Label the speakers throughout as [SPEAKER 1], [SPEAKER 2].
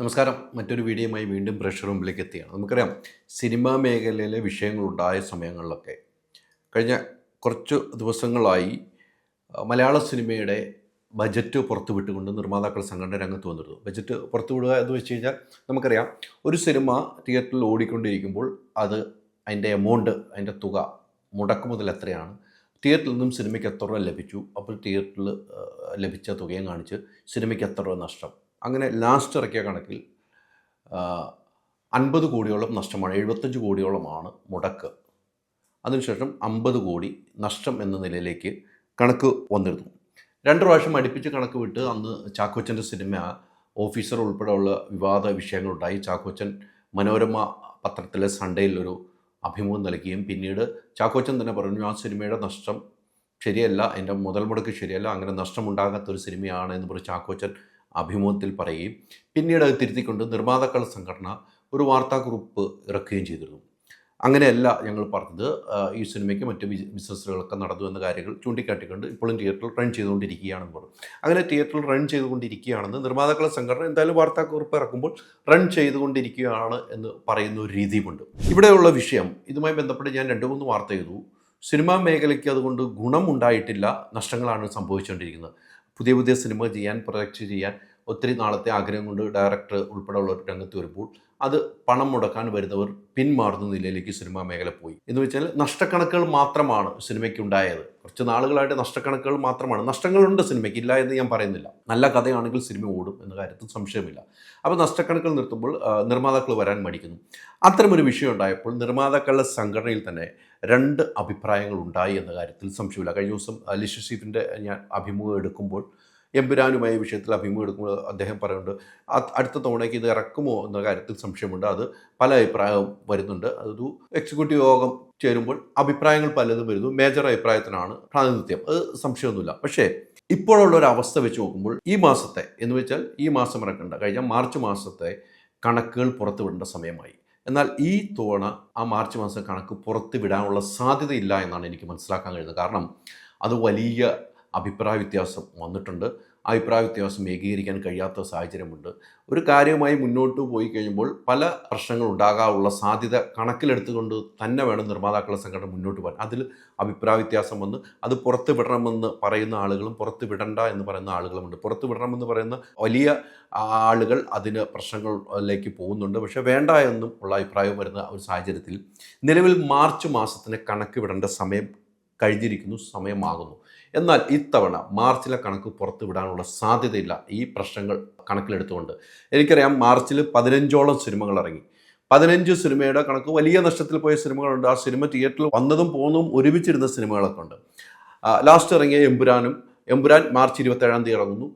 [SPEAKER 1] നമസ്കാരം. മറ്റൊരു വീഡിയോയുമായി വീണ്ടും പ്രഷർ റൂമിലേക്ക് എത്തിയാണ് നമുക്കറിയാം സിനിമാ മേഖലയിലെ വിഷയങ്ങൾ വിഷയങ്ങളുണ്ടായ സമയങ്ങളിലൊക്കെ കഴിഞ്ഞ കുറച്ച് ദിവസങ്ങളായി മലയാള സിനിമയുടെ ബജറ്റ് പുറത്തുവിട്ടുകൊണ്ട് നിർമ്മാതാക്കൾ സംഘടന രംഗത്ത് വന്നിരുന്നു. ബജറ്റ് പുറത്തുവിടുക എന്ന് വെച്ച് കഴിഞ്ഞാൽ നമുക്കറിയാം ഒരു സിനിമ തിയേറ്ററിൽ ഓടിക്കൊണ്ടിരിക്കുമ്പോൾ അത് അതിന്റെ എമൗണ്ട് അതിന്റെ തുക മുടക്കു മുതൽ എത്രയാണ് തിയേറ്ററിൽ നിന്നും സിനിമയ്ക്ക് എത്ര രൂപ ലഭിച്ചു അപ്പോൾ തിയേറ്ററിൽ ലഭിച്ച തുകയും കാണിച്ച് സിനിമയ്ക്ക് എത്ര രൂപ നഷ്ടം അങ്ങനെ ലാസ്റ്റ് ഇറക്കിയ കണക്കിൽ അൻപത് കോടിയോളം നഷ്ടമാണ് എഴുപത്തഞ്ച് കോടിയോളമാണ് മുടക്ക്. അതിനുശേഷം അമ്പത് കോടി നഷ്ടം എന്ന നിലയിലേക്ക് കണക്ക് വന്നിരുന്നു. രണ്ട് പ്രാവശ്യം അടുപ്പിച്ച് കണക്ക് വിട്ട് അന്ന് ചാക്കോച്ചന്റെ സിനിമ ഓഫീസർ ഉൾപ്പെടെയുള്ള വിവാദ വിഷയങ്ങളുണ്ടായി. ചാക്കോച്ചൻ മനോരമ പത്രത്തിലെ സൺഡേയിൽ ഒരു അഭിമുഖം നൽകുകയും പിന്നീട് ചാക്കോച്ചൻ തന്നെ പറഞ്ഞു ആ സിനിമയുടെ നഷ്ടം ശരിയല്ല എന്റെ മുതൽ മുടക്ക് ശരിയല്ല അങ്ങനെ നഷ്ടമുണ്ടാകാത്ത ഒരു സിനിമയാണ് എന്ന് പറഞ്ഞ് ചാക്കോച്ചൻ അഭിമുഖത്തിൽ പറയുകയും പിന്നീട് അത് തിരുത്തിക്കൊണ്ട് നിർമ്മാതാക്കൾ സംഘടന ഒരു വാർത്താക്കുറിപ്പ് ഇറക്കുകയും ചെയ്തിരുന്നു. അങ്ങനെയല്ല ഞങ്ങൾ പറഞ്ഞത്. ഈ സിനിമയ്ക്ക് മറ്റ് ബിസിനസ്സുകളൊക്കെ നടന്നു എന്ന കാര്യങ്ങൾ ചൂണ്ടിക്കാട്ടിക്കൊണ്ട് ഇപ്പോഴും തിയേറ്ററിൽ റൺ ചെയ്തുകൊണ്ടിരിക്കുകയാണെന്ന് പറഞ്ഞു അങ്ങനെ തിയേറ്ററിൽ റൺ ചെയ്തുകൊണ്ടിരിക്കുകയാണെന്ന് നിർമ്മാതാക്കളെ സംഘടന എന്തായാലും വാർത്താക്കുറിപ്പ് ഇറക്കുമ്പോൾ റൺ ചെയ്തുകൊണ്ടിരിക്കുകയാണ് എന്ന് പറയുന്ന ഒരു രീതിയുമുണ്ട്. ഇവിടെയുള്ള വിഷയം ഇതുമായി ബന്ധപ്പെട്ട് ഞാൻ രണ്ട് മൂന്ന് വാർത്ത ചെയ്തു സിനിമാ മേഖലയ്ക്ക് അതുകൊണ്ട് ഗുണമുണ്ടായിട്ടില്ല നഷ്ടങ്ങളാണ് സംഭവിച്ചുകൊണ്ടിരിക്കുന്നത്. പുതിയ പുതിയ സിനിമ ചെയ്യാൻ പ്രൊജക്റ്റ് ചെയ്യാൻ ഒത്തിരി നാളത്തെ ആഗ്രഹം കൊണ്ട് ഡയറക്ടർ ഒരു രംഗത്ത് വരുമ്പോൾ അത് പണം മുടക്കാൻ വരുന്നവർ പിന്മാറുന്ന നിലയിലേക്ക് സിനിമാ മേഖല പോയി. എന്ന് വെച്ചാൽ നഷ്ടക്കണക്കുകൾ മാത്രമാണ് സിനിമയ്ക്ക് ഉണ്ടായത്. കുറച്ച് നാളുകളായിട്ട് നഷ്ടക്കണക്കുകൾ മാത്രമാണ്. നഷ്ടങ്ങളുണ്ട് സിനിമയ്ക്ക് ഇല്ല എന്ന് ഞാൻ പറയുന്നില്ല. നല്ല കഥയാണെങ്കിൽ സിനിമ ഓടും എന്ന കാര്യത്തിൽ സംശയമില്ല. അപ്പോൾ നഷ്ടക്കണക്കുകൾ നിർത്തുമ്പോൾ നിർമ്മാതാക്കൾ വരാൻ മടിക്കുന്നു. അത്തരമൊരു വിഷയം ഉണ്ടായപ്പോൾ നിർമ്മാതാക്കളുടെ സംഘടനയിൽ തന്നെ രണ്ട് അഭിപ്രായങ്ങൾ ഉണ്ടായി എന്ന കാര്യത്തിൽ സംശയമില്ല. കഴിഞ്ഞ ദിവസം ലിഷ ഷീഫിന്റെ ഞാൻ അഭിമുഖം എടുക്കുമ്പോൾ എമ്പുരാനുമായ വിഷയത്തിൽ അഭിമുഖം എടുക്കുമ്പോൾ അദ്ദേഹം പറയുന്നുണ്ട് അടുത്ത തവണയ്ക്ക് ഇത് ഇറക്കുമോ എന്ന കാര്യത്തിൽ സംശയമുണ്ട്. അത് പല അഭിപ്രായവും വരുന്നുണ്ട്. അതൊരു എക്സിക്യൂട്ടീവ് യോഗം ചേരുമ്പോൾ അഭിപ്രായങ്ങൾ പലതും വരുന്നു. മേജർ അഭിപ്രായത്തിനാണ് പ്രാതിനിധ്യം. അത് സംശയമൊന്നുമില്ല. പക്ഷേ ഇപ്പോഴുള്ള ഒരു അവസ്ഥ വെച്ച് നോക്കുമ്പോൾ ഈ മാസത്തെ എന്ന് വെച്ചാൽ ഈ മാസം ഇറക്കേണ്ട കഴിഞ്ഞ മാർച്ച് മാസത്തെ കണക്കുകൾ പുറത്തുവിടേണ്ട സമയമായി. എന്നാൽ ഈ തവണ ആ മാർച്ച് മാസം കണക്ക് പുറത്ത് വിടാനുള്ള സാധ്യതയില്ല എന്നാണ് എനിക്ക് മനസ്സിലാക്കാൻ കഴിയുന്നത്. കാരണം അത് വലിയ അഭിപ്രായ വ്യത്യാസം വന്നിട്ടുണ്ട്. അഭിപ്രായ വ്യത്യാസം ഏകീകരിക്കാൻ കഴിയാത്ത സാഹചര്യമുണ്ട്. ഒരു കാര്യവുമായി മുന്നോട്ട് പോയി കഴിയുമ്പോൾ പല പ്രശ്നങ്ങൾ ഉണ്ടാകാനുള്ള സാധ്യത കണക്കിലെടുത്തുകൊണ്ട് തന്നെ വേണം നിർമ്മാതാക്കളുടെ സംഘടന മുന്നോട്ട് പോകാൻ. അതിൽ അഭിപ്രായ വ്യത്യാസം വന്ന് അത് പുറത്ത് വിടണമെന്ന് പറയുന്ന ആളുകളും പുറത്ത് വിടണ്ട എന്ന് പറയുന്ന ആളുകളുമുണ്ട് പുറത്ത് വിടണമെന്ന് പറയുന്ന വലിയ ആളുകൾ അതിന് പ്രശ്നങ്ങളിലേക്ക് പോകുന്നുണ്ട്. പക്ഷേ വേണ്ട എന്നും ഉള്ള അഭിപ്രായം വരുന്ന ഒരു സാഹചര്യത്തിൽ നിലവിൽ മാർച്ച് മാസത്തിന് കണക്ക് വിടേണ്ട സമയം കഴിഞ്ഞിരിക്കുന്നു സമയമാകുന്നു. എന്നാൽ ഇത്തവണ മാർച്ചിലെ കണക്ക് പുറത്തുവിടാനുള്ള സാധ്യതയില്ല. ഈ പ്രശ്നങ്ങൾ കണക്കിലെടുത്തുകൊണ്ട്. എനിക്കറിയാം മാർച്ചിൽ പതിനഞ്ചോളം സിനിമകൾ ഇറങ്ങി. പതിനഞ്ച് സിനിമയുടെ കണക്ക് വലിയ നഷ്ടത്തിൽ പോയ സിനിമകളുണ്ട്. ആ സിനിമ തിയേറ്ററിൽ വന്നതും പോകുന്നതും ഒരുമിച്ചിരുന്ന സിനിമകളൊക്കെ ഉണ്ട്. ലാസ്റ്റ് ഇറങ്ങിയ എമ്പുരാനും എമ്പുരാൻ മാർച്ച് ഇരുപത്തേഴാം തീയതി ഇറങ്ങുന്നു.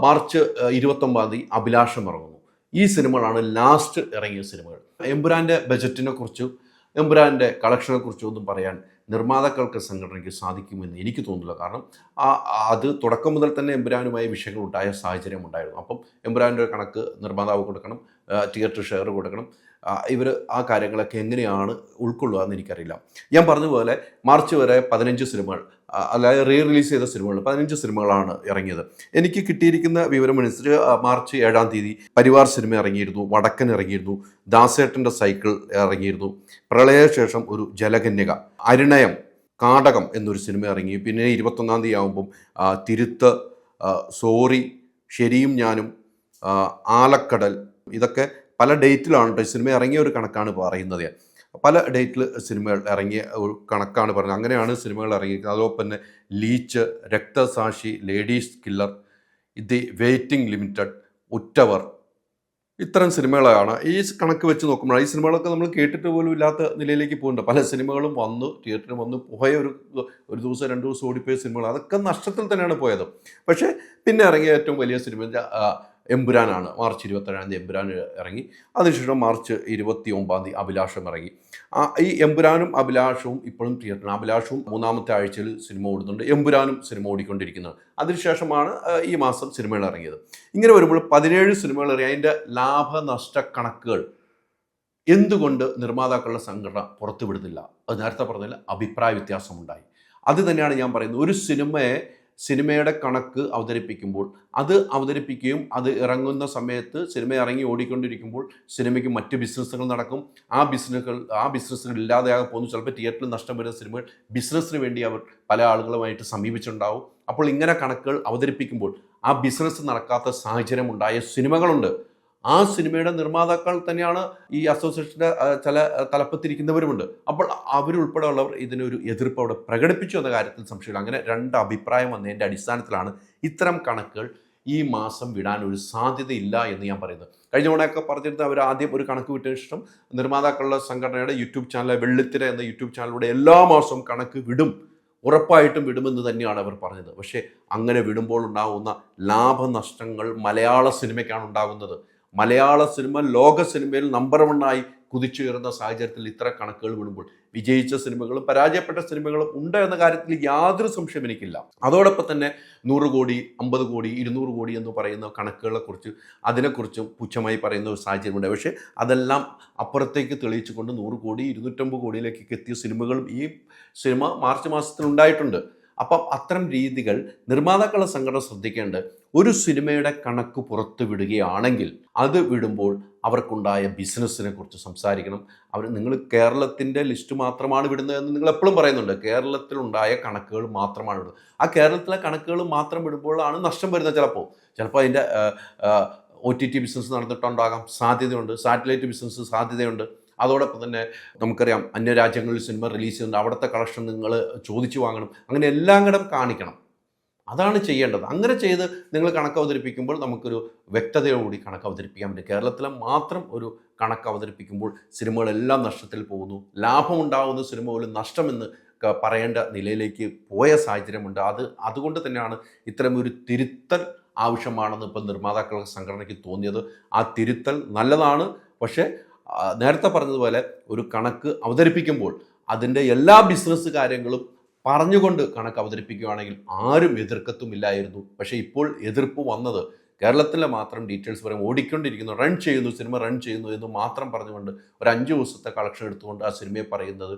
[SPEAKER 1] മാർച്ച് ഇരുപത്തൊമ്പതാം തീയതി അഭിലാഷം ഇറങ്ങുന്നു. ഈ സിനിമകളാണ് ലാസ്റ്റ് ഇറങ്ങിയ സിനിമകൾ. എമ്പുരാന്റെ ബജറ്റിനെ കുറിച്ചും എമ്പുരാന്റെ കളക്ഷനെ കുറിച്ചും ഒന്നും പറയാൻ നിർമ്മാതാക്കൾക്ക് സംഘടനയ്ക്ക് സാധിക്കുമെന്ന് എനിക്ക് തോന്നുന്നില്ല. കാരണം അത് തുടക്കം മുതൽ തന്നെ എംബ്രാനുമായി വിഷയങ്ങൾ ഉണ്ടായ സാഹചര്യം ഉണ്ടായിരുന്നു. അപ്പം എംബ്രാന്റെ കണക്ക് നിർമ്മാതാവ് കൊടുക്കണം തിയേറ്റർ ഷെയർ കൊടുക്കണം ഇവർ ആ കാര്യങ്ങളൊക്കെ എങ്ങനെയാണ് ഉൾക്കൊള്ളുക എന്ന് എനിക്കറിയില്ല. ഞാൻ പറഞ്ഞതുപോലെ മാർച്ച് വരെ പതിനഞ്ച് സിനിമകൾ അതായത് റീ റിലീസ് ചെയ്ത സിനിമകൾ പതിനഞ്ച് സിനിമകളാണ് ഇറങ്ങിയത്. എനിക്ക് കിട്ടിയിരിക്കുന്ന വിവരം അനുസരിച്ച് മാർച്ച് ഏഴാം തീയതി പരിവാർ സിനിമ ഇറങ്ങിയിരുന്നു വടക്കൻ ഇറങ്ങിയിരുന്നു ദാസേട്ടന്റെ സൈക്കിൾ ഇറങ്ങിയിരുന്നു പ്രളയശേഷം ഒരു ജലകന്യക അരിണയം കാടകം എന്നൊരു സിനിമ ഇറങ്ങി പിന്നെ ഇരുപത്തൊന്നാം തീയതി ആകുമ്പം തിരുത്ത് സോറി ശരിയും ഞാനും ആലക്കടൽ ഇതൊക്കെ പല ഡേറ്റിലാണ് കേട്ടോ സിനിമ ഇറങ്ങിയ ഒരു കണക്കാണ് പറയുന്നത്. പല ഡേറ്റിൽ സിനിമകൾ ഇറങ്ങിയ ഒരു കണക്കാണ് പറഞ്ഞത് അങ്ങനെയാണ് സിനിമകൾ ഇറങ്ങിയിരിക്കുന്നത്. അതോടൊപ്പം തന്നെ leech Rakthasakshi ladies killer the waiting limited Uttavar ഇത്തരം സിനിമകളാണ്. ഈ കണക്ക് വെച്ച് നോക്കുമ്പോൾ ഈ സിനിമകളൊക്കെ നമ്മൾ കേട്ടിട്ട് പോലും ഇല്ലാത്ത നിലയിലേക്ക് പോകുന്നുണ്ട്. പല സിനിമകളും വന്നു തിയേറ്ററിൽ വന്നു പോയ ഒരു ഒരു ദിവസം രണ്ട് ദിവസം ഓടിപ്പോയ സിനിമകൾ. അതൊക്കെ നഷ്ടത്തിൽ തന്നെയാണ് പോയത്. പക്ഷേ പിന്നെ ഇറങ്ങിയ ഏറ്റവും വലിയ സിനിമ എമ്പുരാനാണ്. മാർച്ച് ഇരുപത്തേഴാം തീയതി എമ്പുരാൻ ഇറങ്ങി. അതിനുശേഷം മാർച്ച് ഇരുപത്തി ഒമ്പതാം തീയതി അഭിലാഷം ഇറങ്ങി. ആ ഈ എമ്പുരാനും അഭിലാഷവും ഇപ്പോഴും തിയേറ്ററിൽ അഭിലാഷവും മൂന്നാമത്തെ ആഴ്ചയിൽ സിനിമ ഓടുന്നുണ്ട്. എമ്പുരാനും സിനിമ ഓടിക്കൊണ്ടിരിക്കുന്നത് അതിനുശേഷമാണ് ഈ മാസം സിനിമകൾ ഇറങ്ങിയത്. ഇങ്ങനെ വരുമ്പോൾ പതിനേഴ് സിനിമകൾ ഇറങ്ങി. അതിന്റെ ലാഭനഷ്ട കണക്കുകൾ എന്തുകൊണ്ട് നിർമ്മാതാക്കളുടെ സംഘടന പുറത്തുവിടുന്നില്ല? അത് നേരത്തെ പറഞ്ഞതിൽ അഭിപ്രായ വ്യത്യാസമുണ്ടായി. അത് തന്നെയാണ് ഞാൻ പറയുന്നത്. ഒരു സിനിമയെ സിനിമയുടെ കണക്ക് അവതരിപ്പിക്കുമ്പോൾ അത് അവതരിപ്പിക്കുകയും അത് ഇറങ്ങുന്ന സമയത്ത് സിനിമ ഇറങ്ങി ഓടിക്കൊണ്ടിരിക്കുമ്പോൾ സിനിമയ്ക്ക് മറ്റ് ബിസിനസ്സുകൾ നടക്കും. ആ ബിസിനസ്സുകൾ ആ ബിസിനസ്സുകൾ ഇല്ലാതെയാകെ പോകുന്നു. ചിലപ്പോൾ തിയേറ്ററിൽ നഷ്ടം വരുന്ന സിനിമകൾ ബിസിനസ്സിന് വേണ്ടി അവർ പല ആളുകളുമായിട്ട് സമീപിച്ചിട്ടുണ്ടാവും അപ്പോൾ ഇങ്ങനെ കണക്കുകൾ അവതരിപ്പിക്കുമ്പോൾ ആ ബിസിനസ് നടക്കാത്ത സാഹചര്യം ഉണ്ടായ സിനിമകളുണ്ട്. ആ സിനിമയുടെ നിർമ്മാതാക്കൾ തന്നെയാണ് ഈ അസോസിയേഷന്റെ ചില തലപ്പത്തിരിക്കുന്നവരുമുണ്ട്. അപ്പോൾ അവരുൾപ്പെടെയുള്ളവർ ഇതിനൊരു എതിർപ്പ് അവിടെ പ്രകടിപ്പിച്ചു എന്ന കാര്യത്തിൽ സംശയമില്ല. അങ്ങനെ രണ്ട് അഭിപ്രായം വന്നതിന്റെ അടിസ്ഥാനത്തിലാണ് ഇത്തരം കണക്കുകൾ ഈ മാസം വിടാൻ ഒരു സാധ്യതയില്ല എന്ന് ഞാൻ പറയുന്നത്. കഴിഞ്ഞ തവണയൊക്കെ പറഞ്ഞിരുന്ന അവർ ആദ്യം ഒരു കണക്ക് വിട്ടതിന് ശേഷം നിർമ്മാതാക്കളുടെ സംഘടനയുടെ യൂട്യൂബ് ചാനൽ വെള്ളിത്തിര എന്ന യൂട്യൂബ് ചാനലിലൂടെ എല്ലാ മാസവും കണക്ക് വിടും ഉറപ്പായിട്ടും വിടുമെന്ന് തന്നെയാണ് അവർ പറഞ്ഞത്. പക്ഷേ അങ്ങനെ വിടുമ്പോൾ ഉണ്ടാകുന്ന ലാഭനഷ്ടങ്ങൾ മലയാള സിനിമയ്ക്കാണ് ഉണ്ടാകുന്നത്. മലയാള സിനിമ ലോക സിനിമയിൽ നമ്പർ വണ്ണായി കുതിച്ചുയർന്ന സാഹചര്യത്തിൽ ഇത്ര കണക്കുകൾ വിടുമ്പോൾ വിജയിച്ച സിനിമകളും പരാജയപ്പെട്ട സിനിമകളും ഉണ്ട് എന്ന കാര്യത്തിൽ യാതൊരു സംശയം എനിക്കില്ല. അതോടൊപ്പം തന്നെ നൂറ് കോടി അമ്പത് കോടി ഇരുന്നൂറ് കോടി എന്ന് പറയുന്ന കണക്കുകളെക്കുറിച്ച് അതിനെക്കുറിച്ചും പുച്ഛമായി പറയുന്ന ഒരു സാഹചര്യമുണ്ട്. പക്ഷേ അതെല്ലാം അപ്പുറത്തേക്ക് തെളിയിച്ചുകൊണ്ട് നൂറ് കോടി ഇരുന്നൂറ്റമ്പത് കോടിയിലേക്കൊക്കെ എത്തിയ സിനിമകളും ഈ സിനിമ മാർച്ച് മാസത്തിൽ ഉണ്ടായിട്ടുണ്ട്. അപ്പം അത്തരം രീതികൾ നിർമ്മാതാക്കളുടെ സംഘടന ശ്രദ്ധിക്കേണ്ടത് ഒരു സിനിമയുടെ കണക്ക് പുറത്തു വിടുകയാണെങ്കിൽ അത് വിടുമ്പോൾ അവർക്കുണ്ടായ ബിസിനസ്സിനെ കുറിച്ച് സംസാരിക്കണം. അവർ നിങ്ങൾ കേരളത്തിന്റെ ലിസ്റ്റ് മാത്രമാണ് വിടുന്നത് എന്ന് നിങ്ങൾ എപ്പോഴും പറയുന്നുണ്ട്. കേരളത്തിലുണ്ടായ കണക്കുകൾ മാത്രമാണ് വിടുന്നത്. ആ കേരളത്തിലെ കണക്കുകൾ മാത്രം വിടുമ്പോഴാണ് നഷ്ടം വരുന്നത് ചിലപ്പോൾ. ചിലപ്പോൾ അതിന്റെ ഒ ടി ടി ബിസിനസ് നടന്നിട്ടുണ്ടാകാം സാധ്യതയുണ്ട്. സാറ്റലൈറ്റ് ബിസിനസ് സാധ്യതയുണ്ട്. അതോടൊപ്പം തന്നെ നമുക്കറിയാം അന്യരാജ്യങ്ങളിൽ സിനിമ റിലീസ് ചെയ്യുന്നുണ്ട്. അവിടുത്തെ കളക്ഷൻ നിങ്ങൾ ചോദിച്ചു വാങ്ങണം. അങ്ങനെ എല്ലാം കൂടെ കാണിക്കണം. അതാണ് ചെയ്യേണ്ടത്. അങ്ങനെ ചെയ്ത് നിങ്ങൾ കണക്ക് അവതരിപ്പിക്കുമ്പോൾ നമുക്കൊരു വ്യക്തതയോടുകൂടി കണക്ക് അവതരിപ്പിക്കാൻ പറ്റും. കേരളത്തിലെ മാത്രം ഒരു കണക്ക് അവതരിപ്പിക്കുമ്പോൾ സിനിമകളെല്ലാം നഷ്ടത്തിൽ പോകുന്നു. ലാഭമുണ്ടാകുന്ന സിനിമ പോലും നഷ്ടമെന്ന് പറയേണ്ട നിലയിലേക്ക് പോയ സാഹചര്യമുണ്ട്. അത് അതുകൊണ്ട് തന്നെയാണ് ഇത്തരം ഒരു തിരുത്തൽ ആവശ്യമാണെന്ന് ഇപ്പം നിർമ്മാതാക്കളുടെ സംഘടനയ്ക്ക് തോന്നിയത്. ആ തിരുത്തൽ നല്ലതാണ്. പക്ഷേ നേരത്തെ പറഞ്ഞതുപോലെ ഒരു കണക്ക് അവതരിപ്പിക്കുമ്പോൾ അതിന്റെ എല്ലാ ബിസിനസ് കാര്യങ്ങളും പറഞ്ഞുകൊണ്ട് കണക്ക് അവതരിപ്പിക്കുകയാണെങ്കിൽ ആരും എതിർക്കത്തുമില്ലായിരുന്നു. പക്ഷേ ഇപ്പോൾ എതിർപ്പ് വന്നത് കേരളത്തിലെ മാത്രം ഡീറ്റെയിൽസ് പറയും ഓടിക്കൊണ്ടിരിക്കുന്നു. റൺ ചെയ്യുന്നു സിനിമ റൺ ചെയ്യുന്നു എന്ന് മാത്രം പറഞ്ഞുകൊണ്ട് ഒരു അഞ്ച് ദിവസത്തെ കളക്ഷൻ എടുത്തുകൊണ്ട് ആ സിനിമയെ പറയുന്നത്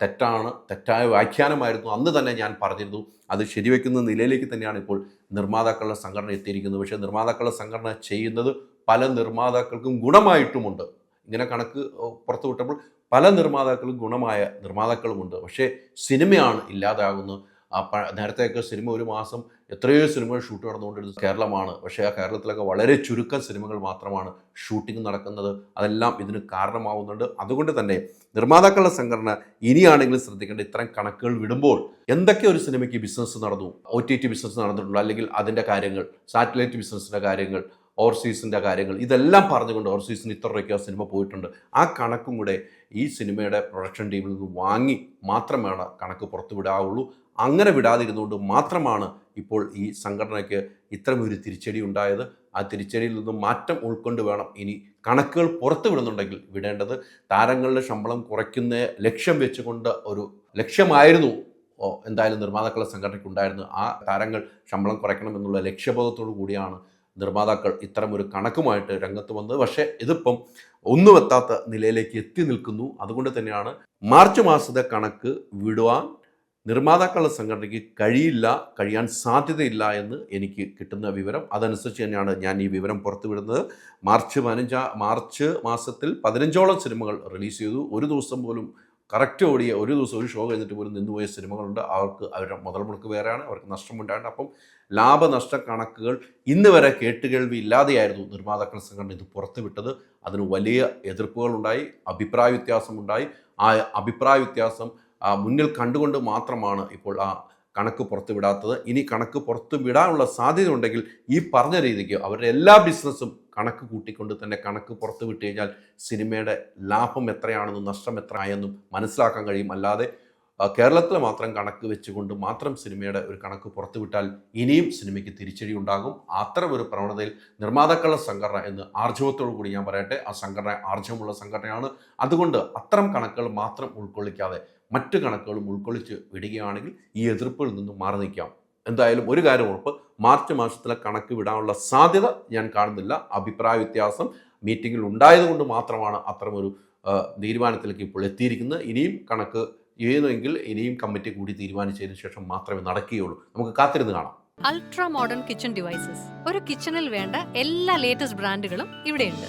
[SPEAKER 1] തെറ്റാണ് തെറ്റായ വ്യാഖ്യാനമായിരുന്നു. അന്ന് തന്നെ ഞാൻ പറഞ്ഞിരുന്നു അത് ശരിവെക്കുന്ന നിലയിലേക്ക് തന്നെയാണ് ഇപ്പോൾ നിർമ്മാതാക്കളുടെ സംഘടന എത്തിയിരിക്കുന്നത്. പക്ഷേ നിർമ്മാതാക്കളുടെ സംഘടന ചെയ്യുന്നത് പല നിർമ്മാതാക്കൾക്കും ഗുണമായിട്ടുമുണ്ട്. ഇങ്ങനെ കണക്ക് പുറത്തു വിട്ടപ്പോൾ പല നിർമ്മാതാക്കളും ഗുണമായ നിർമ്മാതാക്കളുമുണ്ട്. പക്ഷേ സിനിമയാണ് ഇല്ലാതാകുന്നത് ആ പ- നേരത്തെയൊക്കെ സിനിമ ഒരു മാസം എത്രയോ സിനിമകൾ ഷൂട്ട് നടന്നുകൊണ്ടിരുന്നത് കേരളമാണ്. പക്ഷേ ആ കേരളത്തിലൊക്കെ വളരെ ചുരുക്കം സിനിമകൾ മാത്രമാണ് ഷൂട്ടിംഗ് നടക്കുന്നത്. അതെല്ലാം ഇതിന് കാരണമാവുന്നുണ്ട്. അതുകൊണ്ട് തന്നെ നിർമ്മാതാക്കളുടെ സംഘടന ഇനിയാണെങ്കിലും ശ്രദ്ധിക്കേണ്ട ഇത്തരം കണക്കുകൾ വിടുമ്പോൾ എന്തൊക്കെ ഒരു സിനിമയ്ക്ക് ബിസിനസ് നടന്നു? ഒ ബിസിനസ് നടന്നിട്ടുണ്ടോ? അല്ലെങ്കിൽ അതിന്റെ കാര്യങ്ങൾ സാറ്റലൈറ്റ് ബിസിനസ്സിന്റെ കാര്യങ്ങൾ ഓവർസീസിന്റെ കാര്യങ്ങൾ. ഇതെല്ലാം പറഞ്ഞുകൊണ്ട് ഓവർസീസിന് ഇത്ര രൂപയ്ക്ക് ആ സിനിമ പോയിട്ടുണ്ട്. ആ കണക്കും കൂടെ ഈ സിനിമയുടെ പ്രൊഡക്ഷൻ ടീമിൽ നിന്ന് വാങ്ങി മാത്രമാണ് കണക്ക് പുറത്തു വിടാവുള്ളൂ. അങ്ങനെ വിടാതിരുന്നുകൊണ്ട് മാത്രമാണ് ഇപ്പോൾ ഈ സംഘടനയ്ക്ക് ഇത്തരമൊരു തിരിച്ചടി ഉണ്ടായത്. ആ തിരിച്ചടിയിൽ നിന്നും മാറ്റം ഉൾക്കൊണ്ട് വേണം ഇനി കണക്കുകൾ പുറത്തു വിടുന്നുണ്ടെങ്കിൽ വിടേണ്ടത്. താരങ്ങളുടെ ശമ്പളം കുറയ്ക്കുന്ന ലക്ഷ്യം വെച്ചുകൊണ്ട് ഒരു ലക്ഷ്യമായിരുന്നു എന്തായാലും നിർമ്മാതാക്കളുടെ സംഘടനയ്ക്ക് ഉണ്ടായിരുന്നു ആ താരങ്ങൾ ശമ്പളം കുറയ്ക്കണം എന്നുള്ള ലക്ഷ്യബോധത്തോടു കൂടിയാണ് നിർമ്മാതാക്കൾ ഇത്തരം ഒരു കണക്കുമായിട്ട് രംഗത്ത് വന്നത് പക്ഷേ ഇതിപ്പം ഒന്നും എത്താത്ത നിലയിലേക്ക് എത്തി നിൽക്കുന്നു. അതുകൊണ്ട് തന്നെയാണ് മാർച്ച് മാസത്തെ കണക്ക് വിടുവാൻ നിർമ്മാതാക്കളുടെ സംഘടനയ്ക്ക് കഴിയില്ല കഴിയാൻ സാധ്യതയില്ല എന്ന് എനിക്ക് കിട്ടുന്ന വിവരം. അതനുസരിച്ച് തന്നെയാണ് ഞാൻ ഈ വിവരം പുറത്തുവിടുന്നത് മാർച്ച് പതിനഞ്ചാ മാർച്ച് മാസത്തിൽ പതിനഞ്ചോളം സിനിമകൾ റിലീസ് ചെയ്തു. ഒരു ദിവസം പോലും കറക്റ്റ് ഓടിയ ഒരു ദിവസം ഒരു ഷോ കഴിഞ്ഞിട്ട് പോലും നിന്നുപോയ സിനിമകളുണ്ട്. അവർക്ക് അവരുടെ മുതൽ മുടക്ക് വേറെയാണ് അവർക്ക് നഷ്ടമുണ്ടായിട്ടുണ്ട് അപ്പം ലാഭനഷ്ട കണക്കുകൾ ഇന്ന് വരെ കേട്ടുകേൾവി ഇല്ലാതെയായിരുന്നു നിർമ്മാതാക്കൾ സംഘടന ഇത് പുറത്തുവിട്ടത് അതിന് വലിയ എതിർപ്പുകളുണ്ടായി അഭിപ്രായ വ്യത്യാസമുണ്ടായി. ആ അഭിപ്രായ വ്യത്യാസം മുന്നിൽ കണ്ടുകൊണ്ട് മാത്രമാണ് ഇപ്പോൾ ആ കണക്ക് പുറത്തു വിടാത്തത്. ഇനി കണക്ക് പുറത്തു വിടാനുള്ള സാധ്യത ഉണ്ടെങ്കിൽ ഈ പറഞ്ഞ രീതിക്ക് അവരുടെ എല്ലാ ബിസിനസ്സും കണക്ക് കൂട്ടിക്കൊണ്ട് തന്നെ കണക്ക് പുറത്തു വിട്ട് കഴിഞ്ഞാൽ സിനിമയുടെ ലാഭം എത്രയാണെന്നും നഷ്ടം എത്രയായെന്നും മനസ്സിലാക്കാൻ കഴിയും. അല്ലാതെ കേരളത്തിൽ മാത്രം കണക്ക് വെച്ചുകൊണ്ട് മാത്രം സിനിമയുടെ ഒരു കണക്ക് പുറത്തുവിട്ടാൽ ഇനിയും സിനിമയ്ക്ക് തിരിച്ചടി ഉണ്ടാകും. അത്തരം ഒരു പ്രവണതയിൽ നിർമ്മാതാക്കളുടെ സംഘടന എന്ന് ആർജവത്തോടു കൂടി ഞാൻ പറയട്ടെ ആ സംഘടന ആർജവമുള്ള സംഘടനയാണ്. അതുകൊണ്ട് അത്തരം കണക്കുകൾ മാത്രം ഉൾക്കൊള്ളിക്കാതെ മറ്റു കണക്കുകളും ഉൾക്കൊള്ളിച്ച് വിടുകയാണെങ്കിൽ ഈ എതിർപ്പിൽ നിന്നും മാറി നിൽക്കാം. എന്തായാലും ഒരു കാര്യം ഉറപ്പ് മാർച്ച് മാസത്തിലെ കണക്ക് വിടാനുള്ള സാധ്യത ഞാൻ കാണുന്നില്ല. അഭിപ്രായ വ്യത്യാസം മീറ്റിങ്ങിൽ ഉണ്ടായതുകൊണ്ട് മാത്രമാണ് അത്തരമൊരു തീരുമാനത്തിലേക്ക് ഇപ്പോൾ എത്തിയിരിക്കുന്നത്. ഇനിയും കണക്ക് ചെയ്യുന്നുവെങ്കിൽ ഇനിയും കമ്മിറ്റി കൂടി തീരുമാനിച്ചതിന് ശേഷം മാത്രമേ നടക്കുകയുള്ളൂ. നമുക്ക് കാത്തിരുന്ന് കാണാം.
[SPEAKER 2] Ultra modern kitchen devices. ഒരു കിച്ചണിൽ വേണ്ട എല്ലാ ലേറ്റസ്റ്റ് ബ്രാൻഡുകളും ഇവിടെയുണ്ട്.